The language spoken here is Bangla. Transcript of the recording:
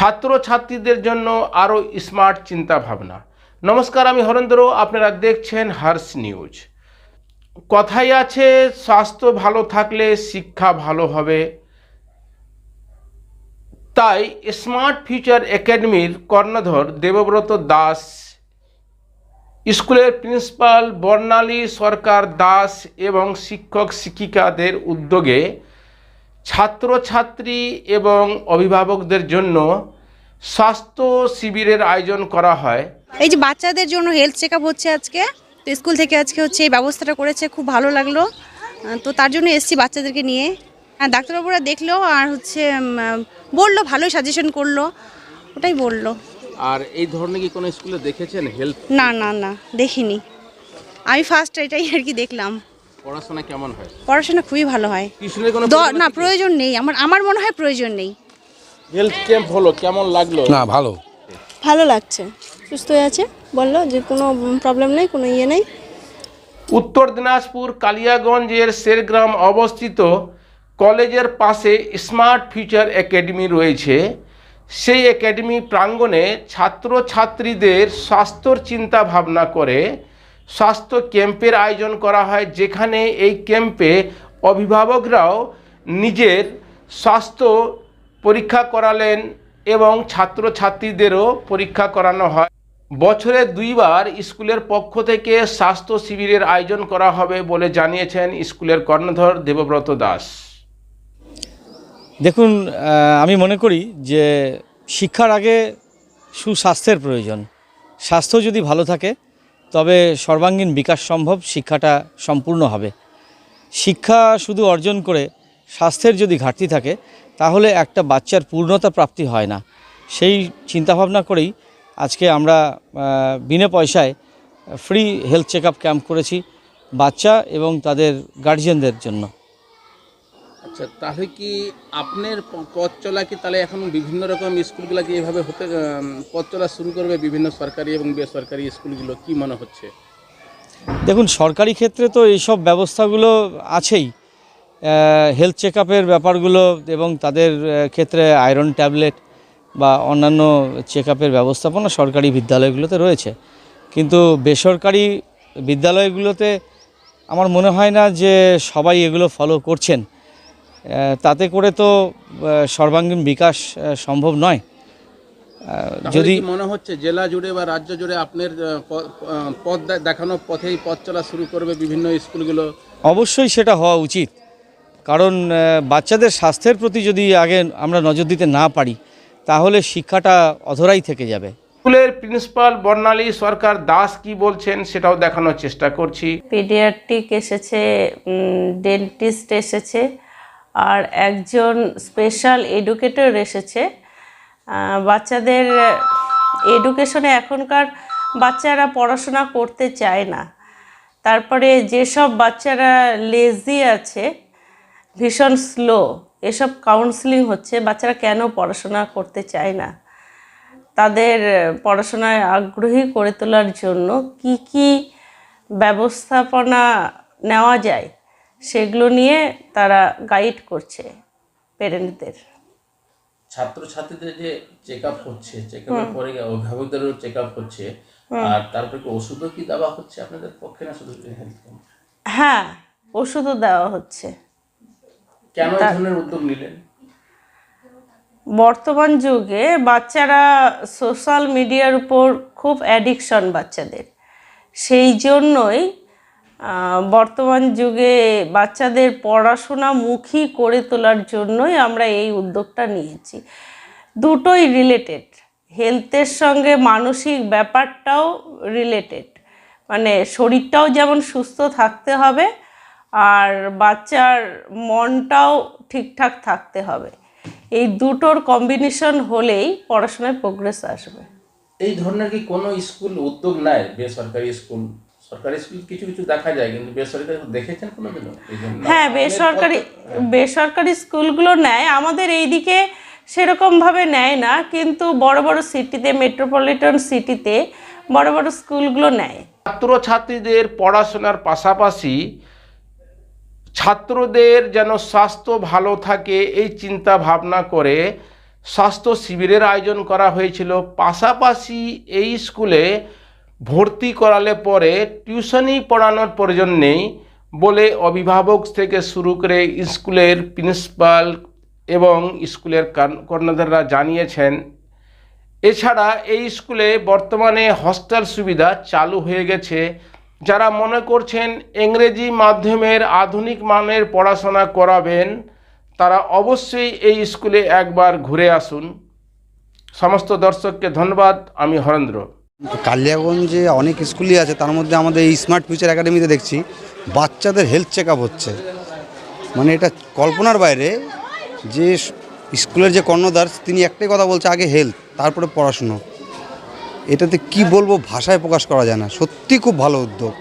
ছাত্রছাত্রীদের জন্য আরও স্মার্ট চিন্তা ভাবনা নমস্কার, আমি হরেন্দ্র। আপনারা দেখছেন হার্স নিউজ। কথাই আছে, স্বাস্থ্য ভালো থাকলে শিক্ষা ভালো হবে। তাই স্মার্ট ফিউচার একাডেমির কর্ণধর দেবব্রত দাস, স্কুলের প্রিন্সিপাল বর্ণালী সরকার দাস এবং শিক্ষক শিক্ষিকাদের উদ্যোগে ছাত্রছাত্রী এবং অভিভাবকদের জন্য স্বাস্থ্য শিবিরের আয়োজন করা হয়। এই যে বাচ্চাদের জন্য হেলথ চেক আপ হচ্ছে আজকে তো স্কুল থেকে আজকে হচ্ছে এই ব্যবস্থাটা করেছে খুব ভালো লাগল। তো তার জন্য এসছি বাচ্চাদেরকে নিয়ে। হ্যাঁ ডাক্তারবাবুরা দেখল আর হচ্ছে বলল ভালোই সাজেশন করল। ওটাই বলল। আর এই ধরনের কি কোনো স্কুলে দেখেছেন হেলথ না না না দেখিনি। আমি ফার্স্ট এটাই আর কি দেখলাম। পড়াশোনা কেমন হয়? পড়াশোনা খুবই ভালো হয়। টিউশনের কোনো দ- না প্রয়োজন নেই। আমার আমার মনে হয় প্রয়োজন নেই। হেলথ ক্যাম্প হলো কেমন লাগল? না ভালো। ভালো লাগছে। সুস্থ আছে বলল যে কোনো প্রবলেম নেই কোনো ইয়ে নেই। উত্তর দিনাজপুর কালিয়াগঞ্জের শেরগ্রাম অবস্থিত কলেজের পাশে স্মার্ট ফিউচার একাডেমি রয়েছে। সেই একাডেমি প্রাঙ্গণে ছাত্রছাত্রীদের স্বাস্থ্যর চিন্তা ভাবনা করে স্বাস্থ্য ক্যাম্পের আয়োজন করা হয়, যেখানে এই ক্যাম্পে অভিভাবকরাও নিজের স্বাস্থ্য পরীক্ষা করালেন এবং ছাত্রছাত্রীদেরও পরীক্ষা করানো হয়। বছরে দুইবার স্কুলের পক্ষ থেকে স্বাস্থ্য শিবিরের আয়োজন করা হবে বলে জানিয়েছেন স্কুলের কর্ণধর দেবব্রত দাস। দেখুন আমি মনে করি যে শিক্ষার আগে সুস্বাস্থ্যের প্রয়োজন। স্বাস্থ্য যদি ভালো থাকে তবে সর্বাঙ্গীন বিকাশ সম্ভব, শিক্ষাটা সম্পূর্ণ হবে। শিক্ষা শুধু অর্জন করে স্বাস্থ্যের যদি ঘাটতি থাকে, তাহলে একটা বাচ্চার পূর্ণতা প্রাপ্তি হয় না। সেই চিন্তাভাবনা করেই আজকে আমরা বিনা পয়সায় ফ্রি হেলথ চেক ক্যাম্প করেছি বাচ্চা এবং তাদের গার্জিয়ানদের জন্য। আচ্ছা তাহলে কি আপনার পথ চলা কি তাহলে এখন বিভিন্ন রকম স্কুলগুলো কি এভাবে হতে পথ চলা শুরু করবে বিভিন্ন সরকারি এবং বেসরকারি স্কুলগুলো? কি মনে হচ্ছে? দেখুন, সরকারি ক্ষেত্রে তো এইসব ব্যবস্থাগুলো আছেই। হেলথ চেক ব্যাপারগুলো এবং তাদের ক্ষেত্রে আয়রন ট্যাবলেট বা অন্যান্য চেক ব্যবস্থাপনা সরকারি বিদ্যালয়গুলোতে রয়েছে। কিন্তু বেসরকারি বিদ্যালয়গুলোতে আমার মনে হয় না যে সবাই এগুলো ফলো করছেন। তাতে করে তো সর্বাঙ্গীন বিকাশ সম্ভব নয়। যদি মনে হচ্ছে জেলা জুড়ে বা রাজ্য জুড়ে আপনার পথ দেখানো পথেই পথ চলা শুরু করবে বিভিন্ন স্কুলগুলো? অবশ্যই সেটা হওয়া উচিত। কারণ বাচ্চাদের স্বাস্থ্যের প্রতি যদি আগে আমরা নজর দিতে না পারি তাহলে শিক্ষাটা অধরাই থেকে যাবে। স্কুলের প্রিন্সিপাল বর্ণালী সরকার দাস কি বলছেন সেটাও দেখানোর চেষ্টা করছি। পেডিয়াট্রিক এসেছে ডেন্টিস্ট এসেছে আর একজন স্পেশাল এডুকেটর এসেছে। বাচ্চাদের এডুকেশনে এখনকার বাচ্চারা পড়াশোনা করতে চায় না। তারপরে যেসব বাচ্চারা লেজি আছে, ভীষণ স্লো এসব কাউন্সিলিং হচ্ছে, বাচ্চারা কেন পড়াশোনা করতে চায় না? তাদের পড়াশোনায় আগ্রহী করে তোলার জন্য কি কি ব্যবস্থাপনা নেওয়া যায়? সেগুলো নিয়ে তারা গাইড করছে পেরেন্টদের ছাত্রছাত্রীদের যে চেক আপ হচ্ছে চেক আপের পরে অভিভাবকদেরও চেক আপ হচ্ছে আর তারপরে কি ওষুধও কি দেওয়া হচ্ছে আপনাদের পক্ষে না শুধু হ্যাঁ ওষুধও দেওয়া হচ্ছে। কেন এই ধরনের উদ্যোগ নিলেন? বর্তমান যুগে বাচ্চারা সোশ্যাল মিডিয়ার উপর খুব অ্যাডিকশন বাচ্চাদের। সেই জন্যই বর্তমান যুগে বাচ্চাদের পড়াশোনামুখী করে তোলার জন্যই আমরা এই উদ্যোগটা নিয়েছি। দুটোই রিলেটেড হেলথের সঙ্গে মানসিক ব্যাপারটাও রিলেটেড মানে শরীরটাও যেমন সুস্থ থাকতে হবে, আর বাচ্চার মনটাও ঠিকঠাক থাকতে হবে। এই দুটোর কম্বিনেশন হলেই পড়াশোনায় প্রোগ্রেস আসবে। এই ধরনের কি কোনো স্কুল উদ্যোগ নেয় বেসরকারি স্কুল সরকারি স্কুল কিছু কিছু দেখা যায় কিন্তু বেসরকারি দেখেছেন কোনোদিনও? হ্যাঁ বেসরকারি বেসরকারি স্কুলগুলো নেয় আমাদের এইদিকে সেরকমভাবে নেয় না কিন্তু বড় বড় সিটিতে মেট্রোপলিটন সিটিতে বড় বড় স্কুলগুলো নেয়। ছাত্রছাত্রীদের পড়াশোনার পাশাপাশি ছাত্রদের যেন স্বাস্থ্য ভালো থাকে এই চিন্তা ভাবনা করে স্বাস্থ্য শিবিরের আয়োজন করা হয়েছিল। পাশাপাশি এই স্কুলে ভর্তি করালে পরে টিউশনি পড়ানোর প্রয়োজন নেই বলে অভিভাবক থেকে শুরু করে স্কুলের প্রিন্সিপাল এবং স্কুলের কার- কর্ণধাররা জানিয়েছেন, এছাড়া এই স্কুলে বর্তমানে হস্টেল সুবিধা চালু হয়ে গেছে। যারা মনে করছেন ইংরেজি মাধ্যমের আধুনিক মানের পড়াশোনা করাবেন, তারা অবশ্যই এই স্কুলে একবার ঘুরে আসুন। সমস্ত দর্শককে ধন্যবাদ, আমি হরেন্দ্র। কালিয়াগঞ্জে অনেক স্কুলই আছে, তার মধ্যে আমাদের এই স্মার্ট ফিউচার একাডেমিতে দেখছি, বাচ্চাদের হেলথ চেক হচ্ছে। মানে এটা কল্পনার বাইরে যে স্কুলের যে কর্ণধার, তিনি একটাই কথা বলছে, আগে হেলথ তারপরে পড়াশুনো। এটাতে কি বলব, ভাষায় প্রকাশ করা যায় না। সত্যি খুব ভালো উদ্যোগ।